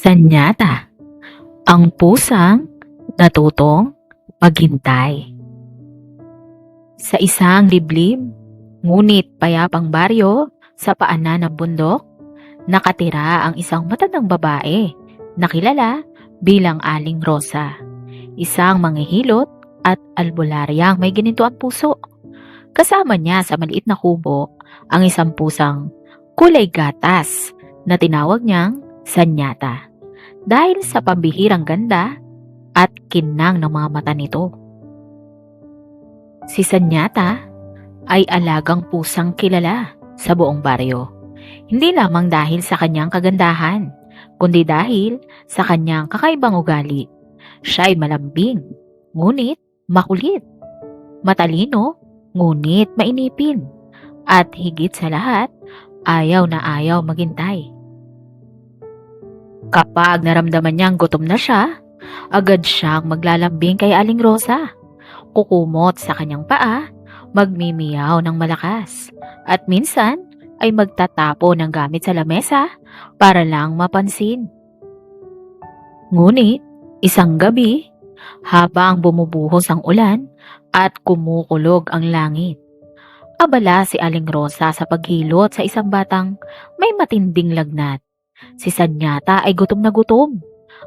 Sanyata, ang pusang natutong maghintay. Sa isang liblib, ngunit payapang baryo sa paanan ng bundok, nakatira ang isang matandang babae na kilala bilang Aling Rosa. Isang manghihilot at albularyang may ginito ang puso. Kasama niya sa maliit na kubo ang isang pusang kulay gatas na tinawag niyang Sanyata dahil sa pambihirang ganda at kinang ng mga mata nito. Si Sanyata ay alagang pusang kilala sa buong baryo. Hindi lamang dahil sa kanyang kagandahan, kundi dahil sa kanyang kakaibang ugali. Siya ay malambing, ngunit makulit. Matalino, ngunit mainipin. At higit sa lahat, ayaw na ayaw maghintay. Kapag naramdaman niyang gutom na siya, agad siyang maglalambing kay Aling Rosa. Kukumot sa kanyang paa, magmimiyaw ng malakas, at minsan ay magtatapo ng gamit sa lamesa para lang mapansin. Ngunit, isang gabi, habang bumubuhos ang ulan at kumukulog ang langit, abala si Aling Rosa sa paghilot sa isang batang may matinding lagnat. Si Sanyata ay gutom na gutom.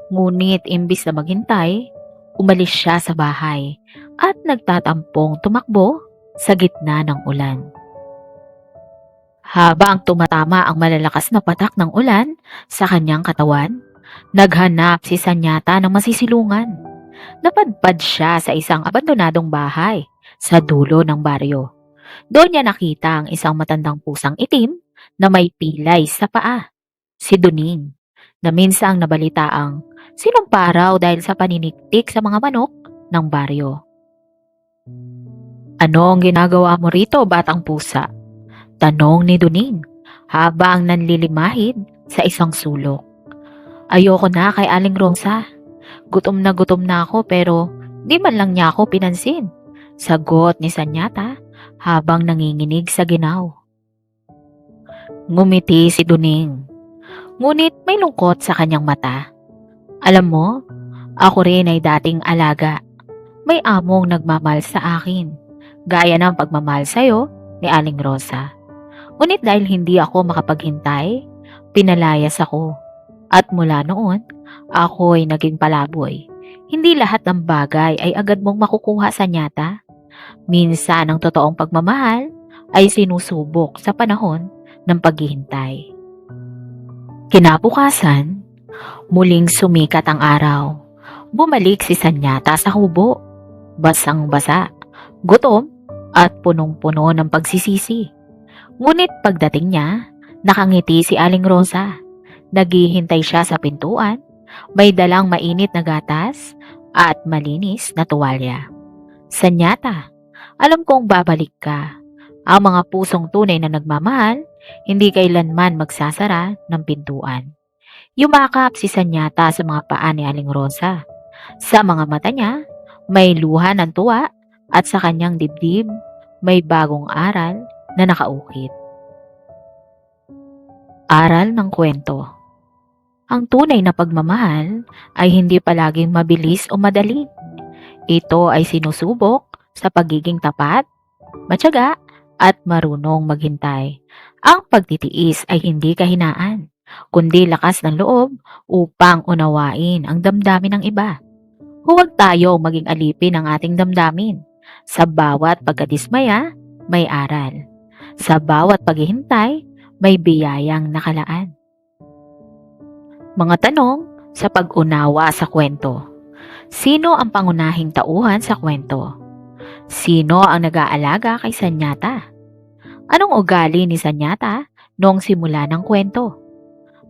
Ngunit imbis na maghintay, umalis siya sa bahay at nagtatampong tumakbo sa gitna ng ulan. Habang tumatama ang malalakas na patak ng ulan sa kanyang katawan, naghanap si Sanyata ng masisilungan. Napadpad siya sa isang abandonadong bahay sa dulo ng baryo. Doon niya nakita ang isang matandang pusang itim na may pilay sa paa si Duning, na minsang nabalitaang sinumpa raw dahil sa paniniktik sa mga manok ng baryo. Ano ang ginagawa mo rito, batang pusa? Tanong ni Duning habang nanlilimahid sa isang sulok. Ayoko na kay Aling Rosa. Gutom na gutom na ako pero di man lang niya ako pinansin. Sagot ni Sanyata habang nanginginig sa ginaw. Ngumiti si Duning ngunit may lungkot sa kanyang mata. Alam mo, ako rin ay dating alaga. May among nagmamahal sa akin, gaya ng pagmamahal sa'yo ni Aling Rosa. Ngunit dahil hindi ako makapaghintay, pinalayas ako. At mula noon, ako ay naging palaboy. Hindi lahat ng bagay ay agad mong makukuha sa nyata. Minsan ang totoong pagmamahal ay sinusubok sa panahon ng paghihintay. Kinabukasan, muling sumikat ang araw. Bumalik si Sanyata sa hubo. Basang-basa, gutom at punong-puno ng pagsisisi. Ngunit pagdating niya, nakangiti si Aling Rosa. Naghihintay siya sa pintuan, may dalang mainit na gatas at malinis na tuwalya. Sanyata, alam kong babalik ka. Ang mga pusong tunay na nagmamahal hindi kailanman magsasara ng pintuan. Yumakap si Sanyata sa mga paa ni Aling Rosa. Sa mga mata niya, may luha ng tuwa at sa kanyang dibdib, may bagong aral na nakaukit. Aral ng kwento Ang tunay na pagmamahal ay hindi palaging mabilis o madali. Ito ay sinusubok sa pagiging tapat, matyaga, at marunong maghintay. Ang pagtitiis ay hindi kahinaan, kundi lakas ng loob upang unawain ang damdamin ng iba. Huwag tayo maging alipin ng ating damdamin. Sa bawat pagkadismaya, may aral. Sa bawat paghihintay, may biyayang nakalaan. Mga tanong sa pag-unawa sa kwento. Sino ang pangunahing tauhan sa kwento? Sino ang nag-aalaga kay Sanyata? Anong ugali ni Sanyata noong simula ng kwento?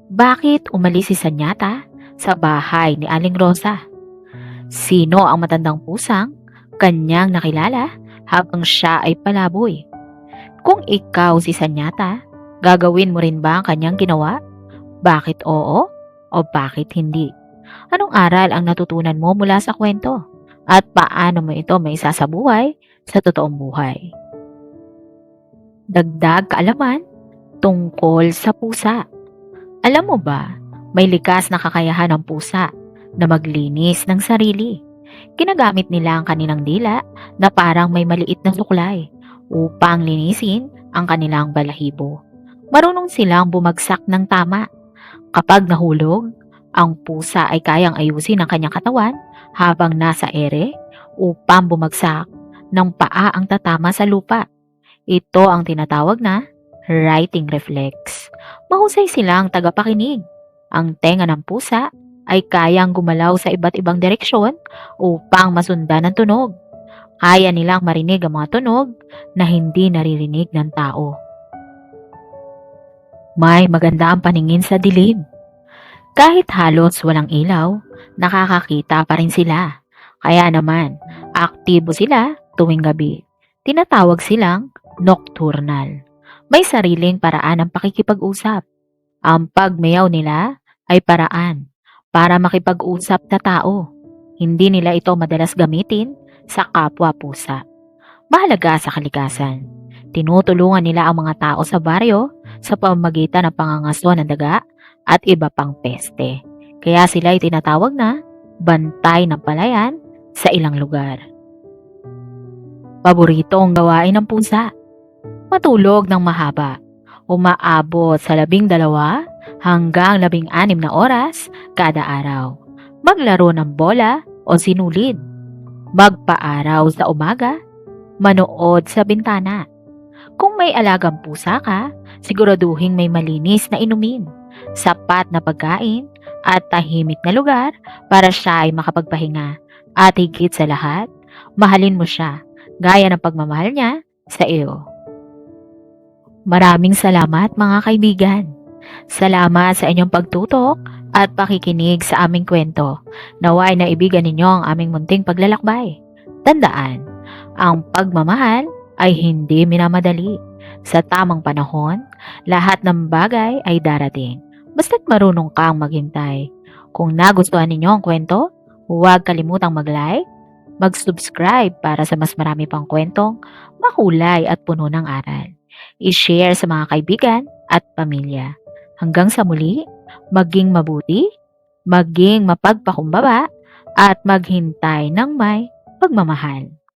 Bakit umalis si Sanyata sa bahay ni Aling Rosa? Sino ang matandang pusang kanyang nakilala habang siya ay palaboy? Kung ikaw si Sanyata, gagawin mo rin ba ang kanyang ginawa? Bakit oo o bakit hindi? Anong aral ang natutunan mo mula sa kwento? At paano mo ito may isasabuhay sa totoong buhay? Dagdag kaalaman tungkol sa pusa. Alam mo ba May likas na kakayahan ng pusa na maglinis ng sarili. Ginagamit nila ang kanilang dila na parang may maliit na suklay upang linisin ang kanilang balahibo. Marunong silang bumagsak ng tama. Kapag nahulog, ang pusa ay kayang ayusin ang kanyang katawan habang nasa ere upang bumagsak ng paa ang tatama sa lupa. Ito ang tinatawag na writing reflex. Mahusay silang tagapakinig. Ang tenga ng pusa ay kayang gumalaw sa iba't ibang direksyon upang masundan ang tunog. Kaya nilang marinig ang mga tunog na hindi naririnig ng tao. May maganda ang paningin sa dilim. Kahit halos walang ilaw, nakakakita pa rin sila. Kaya naman, aktibo sila tuwing gabi. Tinatawag silang nocturnal. May sariling paraan ng pakikipag-usap. Ang pagmayaw nila ay paraan para makipag-usap na tao. Hindi nila ito madalas gamitin sa kapwa pusa. Mahalaga sa kalikasan. Tinutulungan nila ang mga tao sa baryo sa pamamagitan ng pangangaso ng daga at iba pang peste. Kaya sila ay tinatawag na bantay ng palayan sa ilang lugar. Paborito ang gawain ng pusa. Matulog ng mahaba. Umaabot sa labing dalawa hanggang labing anim na oras kada araw. Maglaro ng bola o sinulid. Magpaaraw sa umaga. Manood sa bintana. Kung may alagang pusa ka, siguraduhin may malinis na inumin, sapat na pagkain, at tahimik na lugar para siya ay makapagpahinga. At higit sa lahat, mahalin mo siya gaya ng pagmamahal niya sa iyo. Maraming salamat mga kaibigan. Salamat sa inyong pagtutok at pakikinig sa aming kwento. Naway na ibigan ninyo ang aming munting paglalakbay. Tandaan, ang pagmamahal ay hindi minamadali. Sa tamang panahon, lahat ng bagay ay darating. Basta't marunong kang maghintay. Kung nagustuhan ninyo ang kwento, huwag kalimutang mag-like, mag-subscribe para sa mas marami pang kwentong makulay at puno ng aral. I-share sa mga kaibigan at pamilya. Hanggang sa muli, maging mabuti, maging mapagpakumbaba, at maghintay ng may pagmamahal.